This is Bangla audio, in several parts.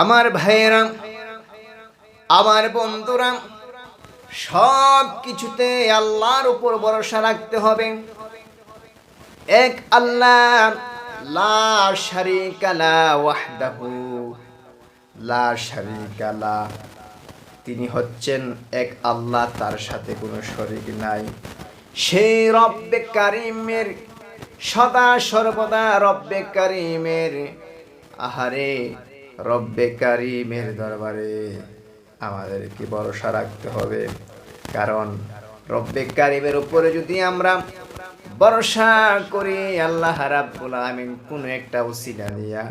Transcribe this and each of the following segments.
আমার ভাইয়েরা আমার বন্ধুরা সব কিছুতে আল্লাহর উপর ভরসা রাখতে হবে। এক আল্লাহ, লা লা তিনি হচ্ছেন এক আল্লাহ, তার সাথে কোনো শরিক নাই। সেই রব্বে কারিমের, সদা সর্বদা রব্বে কারিমের আহারে রব্বে কারিমের দরবারে আমাদেরকে ভরসা রাখতে হবে। কারণ রব্বে কারিমের উপরে যদি আমরা ভরসা করি, আল্লাহ রাব্বুল আলামিন কোনো একটা উসিলা দিয়া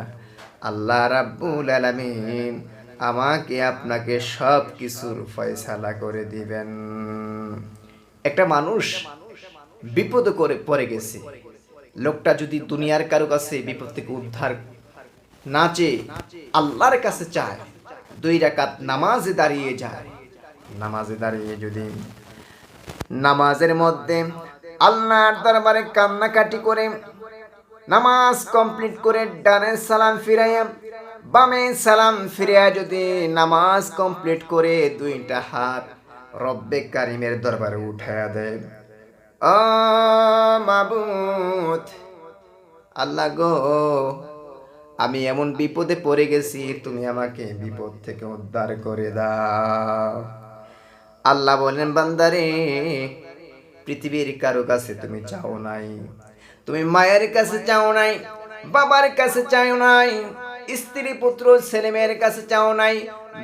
আল্লাহ রাব্বুল আলামিন আমাকে আপনাকে সব কিছুর ফয়সালা করে দিবেন। একটা মানুষ বিপদে করে, পড়ে গেছে। লোকটা যদি দুনিয়ার কারও কাছে বিপদ থেকে উদ্ধার না চেয়ে আল্লাহর কাছে চায়, দুই রাকাত নামাজে দাঁড়িয়ে যায়। নামাজে দাঁড়িয়ে যদি নামাজের মধ্যে আল্লাহর দরবারে কান্নাকাটি করে, নামাজ কমপ্লিট করে ডানে সালাম ফিরাইয়া বামে সালাম ফিরিয়া যদি নামাজ কমপ্লিট করে দুইটা হাত রব্বে কারিমের দরবারে উঠায়া দেয়। মাবুত, আল্লাহ গো আমি এমন বিপদে পড়ে গেছি, তুমি আমাকে বিপদ থেকে উদ্ধার করে দাও। আল্লাহ বলেন, বান্দারে, পৃথিবীর কারও কাছে তুমি চাও নাই, তুমি মায়ের কাছে চাও নাই, বাবার কাছে চাও নাই, স্ত্রী, পুত্র, ছেলে মেয়ের কাছে চাও নাই,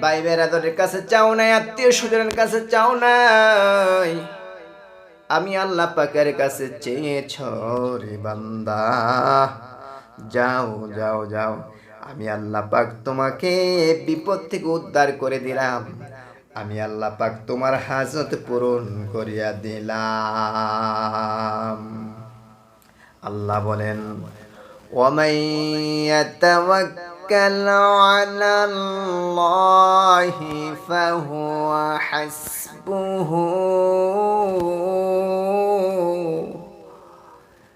ভাই বেরাদরের কাছে চাও নাই, আত্মীয় স্বজনের কাছে চাও নাই। আমি আল্লাহ পাকের কাছে চেয়েছ রে বান্দা। যাও যাও যাও। আমি আল্লাহ পাক তোমাকে বিপদ থেকে উদ্ধার করে দিলাম। আমি আল্লাহ পাক তোমার হাজত পূরণ করিয়া দিলাম। আল্লাহ বলেন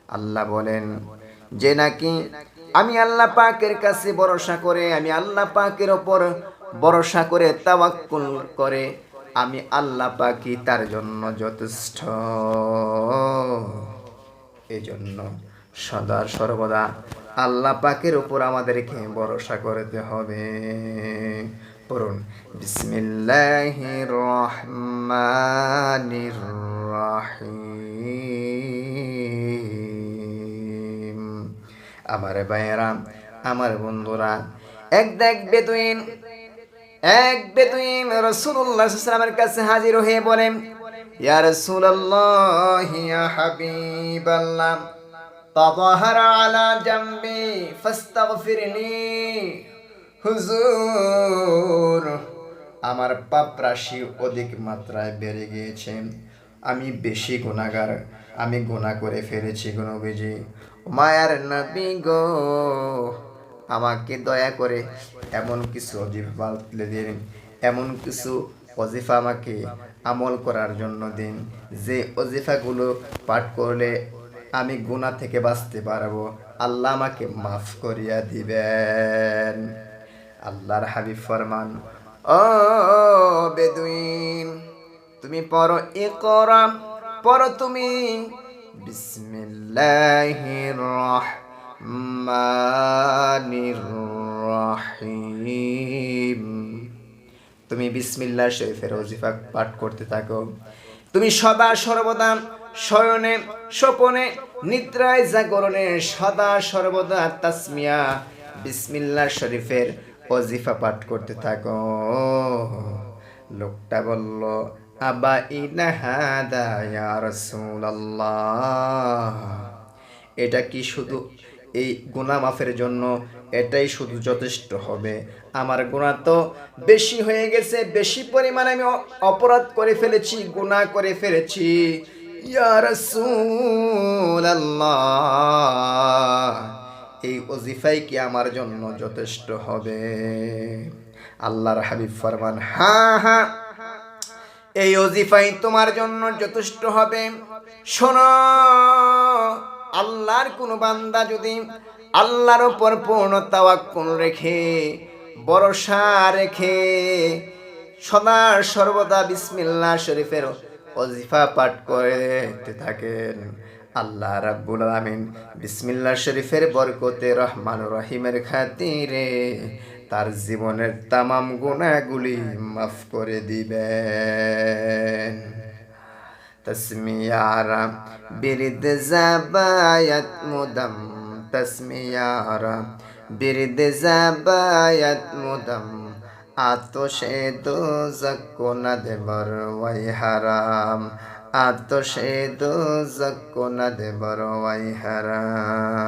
আল্লাহ বলেন যে নাকি আমি আল্লাহ পাকের কাছে ভরসা করে, আমি আল্লাহ পাকের ওপর ভরসা করে তাওয়াক্কুল করে, আমি আল্লাহ পাকি তার জন্য যথেষ্ট। এই জন্য সদা সর্বদা আল্লাহ পাকের উপর আমাদেরকে ভরসা করতে হবে। পড়ুন, বিসমিল্লাহির রহমানির রহিম। আমার ভাইয়েরা, আমার বন্ধুরা, এক দেখ বেতুইন এক বেতুইন রসুল্লাহ সাল্লামের কাছে হাজির হয়ে বলেন, ইয়া রাসূলুল্লাহ, ইয়া হাবিবাল্লাহ তাযাহার আলা জামবি, ফাস্তাগফিরনি, হুজুর। আমার পাপ রাশি অধিক মাত্রায় বেড়ে গিয়েছে। আমি বেশি গুণাগার আমি গুণা করে ফেলেছি গুণবিজি মায়ার নবী গো, আমাকে দয়া করে এমন কিছু অজিফা তুলে দিন, এমন কিছু অজিফা আমাকে আমল করার জন্য দিন, যে অজিফাগুলো পাঠ করলে আমি গুণা থেকে বাঁচতে পারব। আল্লাহ আমাকে মাফ করিয়া দিবেন। আল্লাহর হাবিব ফরমান, ও বেদুইন, তুমি পড়ো এ করা পড়ো তুমি বিসমিল্লাহির রহমানির রহিম। তুমি বিসমিল্লাহ শরীফের ওজিফা পাঠ করতে থাকো। তুমি সদা সর্বদা শয়নে, স্বপনে, নিদ্রায় জাগরণে সদা সর্বদা তাসমিয়া বিসমিল্লাহ শরীফের অজিফা পাঠ করতে থাকো। লোকটা বলল এটা কি শুধু এই গুনাহ মাফের জন্য? এটাই শুধু যথেষ্ট হবে। আমার গুণা তো বেশি হয়ে গেছে, বেশি পরিমাণে আমি অপরাধ করে ফেলেছি, গুনাহ করে ফেলেছি। এই অজিফাই কি আমার জন্য যথেষ্ট হবে? আল্লাহর হাবিব ফরমান হ্যাঁ হ্যাঁ। এই অজিফাই তোমার জন্য যথেষ্ট হবে। শোনো, আল্লাহর কোন বান্দা যদি আল্লাহর ওপর পূর্ণ তাওয়াক্কুল রেখে, ভরসা রেখে, সদা সর্বদা বিসমিল্লাহ শরীফের অজিফা পাঠ করতে থাকেন, আল্লাহ রাব্বুল আলামিন বিসমিল্লাহ শরীফের বরকতে রহমান রহিমের খাতিরে তার জীবনের তামাম গুণাগুলি মাফ করে দিবেন। তসমিয়ারা বিরিদ জাবায়াত মুদম। তসমিয়ারা বিরিদ জাবায়াত মুদম। আতশে দোজক কোনা দেবর ওয়াই হারাম। আতশে দোজক কোনা দেবর ওয়াই হারাম।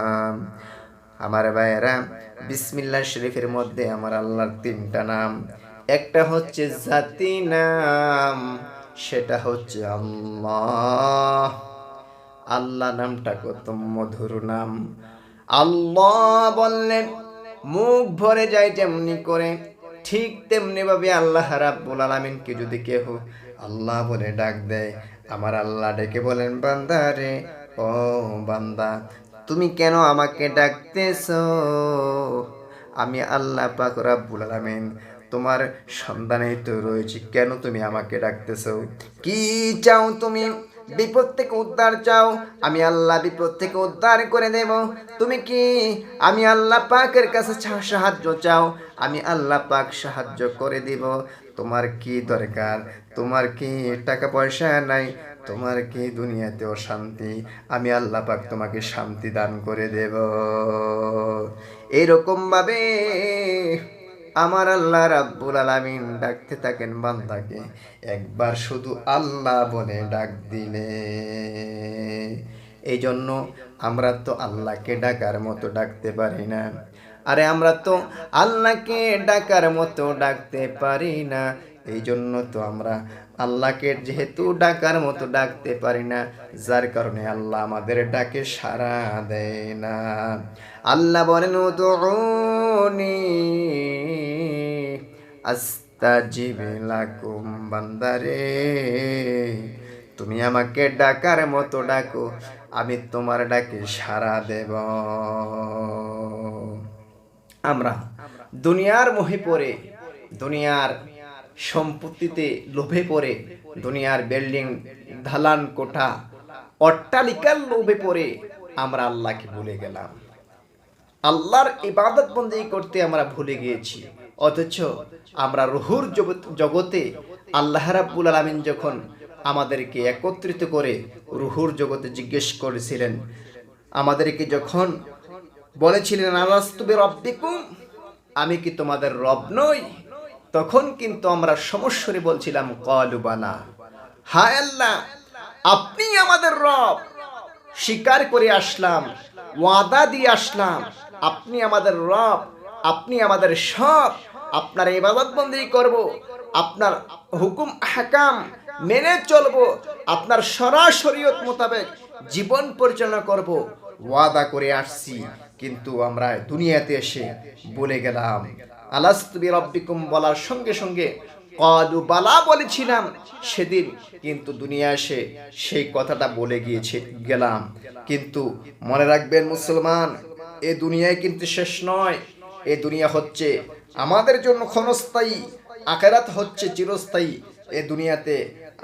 আমার ভাইয়েরা, বিসমিল্লাহ শরীফের মধ্যে আমার আল্লাহর তিনটা নাম। একটা হচ্ছে জাতি নাম, সেটা হচ্ছে আল্লাহ। আল্লাহ নামটা কত মধুর নাম। আল্লাহ বললেন, মুখ ভরে যায় যেমনি করে, ঠিক তেমনি ভাবে আল্লাহ রাব্বুল আলামিনকে যদি কেহ আল্লাহ বলে ডাক দেয়, আমার আল্লাহ ডেকে বলেন, বান্দা রে, ও বান্দা তুমি কেন আমাকে ডাকতেছো? আমি আল্লাহ পাক রাব্বুল আলামিন তোমার সন্ধানেই তো রয়েছি, কেন তুমি আমাকে ডাকতেছো? কি চাও তুমি? বিপদ থেকে উদ্ধার চাও, আমি আল্লাহ বিপদ থেকে উদ্ধার করে দেব। তুমি কি আমি আল্লাহ পাকের কাছে সাহায্য চাও? আমি আল্লাহ পাক সাহায্য করে দিব। তোমার কি দরকার? তোমার কি টাকা পয়সা নাই? তোমার কি দুনিয়াতে অশান্তি আমি আল্লাহ পাক তোমাকে শান্তি দান করে দেব। এইরকম ভাবে আমার আল্লাহ রাব্বুল আলামিন ডাকতে থাকেন বান্দাকে। একবার শুধু আল্লাহ বলে ডাক দিলে। এই জন্য আমরা তো আল্লাহকে ডাকার মতো ডাকতে পারি না। আরে আমরা তো আল্লাহকে ডাকার মতো ডাকতে পারি না। এই জন্য তো আমরা আল্লাহকে যেহেতু ডাকার মতো ডাকতে পারি না, যার কারণে আল্লাহ আমাদের ডাকে সাড়া দেয় না। আল্লাহ বলেন, উদউনি, আস্তাজিব লাকুম বান্দারে, তুমি আমাকে ডাকার মতো ডাকো, আমি তোমার ডাকে সাড়া দেব। আমরা দুনিয়ার মোহে পড়ে দুনিয়ার সম্পত্তিতে লোভে পড়ে, দুনিয়ার বিল্ডিং ধালান কোঠা, অট্টালিকার লোভে পড়ে আমরা আল্লাহকে ভুলে গেলাম। আল্লাহর ইবাদত বন্দি করতে আমরা ভুলে গিয়েছি। অথচ আমরা রুহুর জগতে আল্লাহ রাব্বুল আলামিন যখন আমাদেরকে একত্রিত করে রুহুর জগতে জিজ্ঞেস করেছিলেন, আমাদেরকে যখন বলেছিলেন আলাস্তুবে রব্বিকুম আমি কি তোমাদের রব নই? তখন কিন্তু আমরা সমস্যরে বলছিলাম কলুবানা হায় আল্লাহ, আপনি আমাদের রব। স্বীকার করে আসলাম, ওয়াদা দিয়ে আসলাম, আপনি আমাদের রব, আপনি আমাদের সব, আপনার ইবাদত বন্দি করব, আপনার হুকুম হাকাম মেনে চলবো, আপনার সরাসরিয়ত মোতাবেক জীবন পরিচালনা করব। ওয়াদা করে আসছি, কিন্তু আমরা দুনিয়াতে এসে বলে গেলাম আলাস্তুবি রব্বিকুম বলার সঙ্গে সঙ্গে কলু বালা বলেছিলাম সেদিন, কিন্তু দুনিয়া এসে সেই কথাটা বলে গিয়েছে, গেলাম। কিন্তু মনে রাখবেন মুসলমান, এ দুনিয়ায় কিন্তু শেষ নয়। এ দুনিয়া হচ্ছে আমাদের জন্য ক্ষণস্থায়ী, আখেরাত হচ্ছে চিরস্থায়ী। এ দুনিয়াতে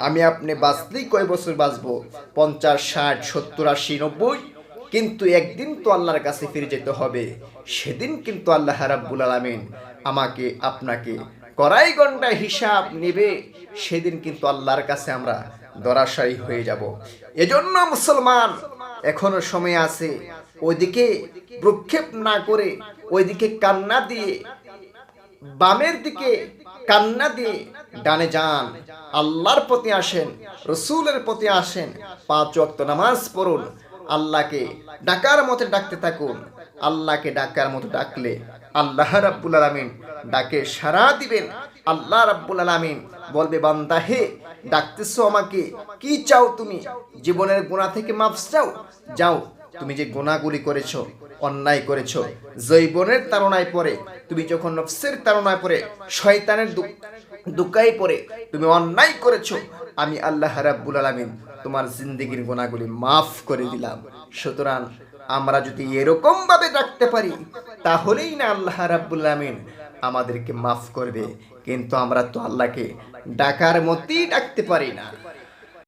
আমি আপনি বাঁচলেই কয় বছর বাঁচবো? পঞ্চাশ, ষাট, সত্তর, আশি, নব্বই? কিন্তু একদিন তো আল্লাহর কাছে ফিরে যেতে হবে। সেদিন কিন্তু আল্লাহ রাব্বুল আলামিন আমাকে আপনাকে কড়াই গন্ডা হিসাব নেবে সেদিন কিন্তু আল্লাহর কাছে আমরা দরাশায়ী হয়ে যাব। এজন্য মুসলমান এখনও সময় আছে ওইদিকে প্রক্ষেপ না করে ওইদিকে কান্না দিয়ে বামের দিকে কান্না দিয়ে ডানে যান। আল্লাহর প্রতি আসেন রসুলের প্রতি আসেন পাঁচ ওয়াক্ত নামাজ পড়ুন আল্লাহকে ডাকার মতো ডাকতে থাকুন আল্লাহকে ডাকার মতো ডাকলে আল্লাহ রাব্বুল আলামিন ডাকে সাড়া দিবেন। আল্লাহ রাব্বুল আলামিন বলবে, বান্দা হে, ডাকতেছো আমাকে। কি চাও তুমি? জীবনের গুণা থেকে মাফ চাও? যাও, তুমি যে গুণাগুলি করেছ, অন্যায় করেছ জৈবনের তাড়নায় পড়ে, তুমি যখন নফসের তাড়নায় পড়ে, শয়তানের দুকাই পড়ে, তুমি অন্যায় করেছ, আমি আল্লাহ রাব্বুল আলামিন তোমার জিন্দেগির গুণাগুলি মাফ করে দিলাম। সুতরাং আমরা যদি এরকম ভাবে ডাকতে পারি তাহলেই না আল্লাহ রাব্বুল আলামিন আমাদেরকে মাফ করবে। কিন্তু আমরা তো আল্লাহকে ডাকার মতেই ডাকতে পারি না।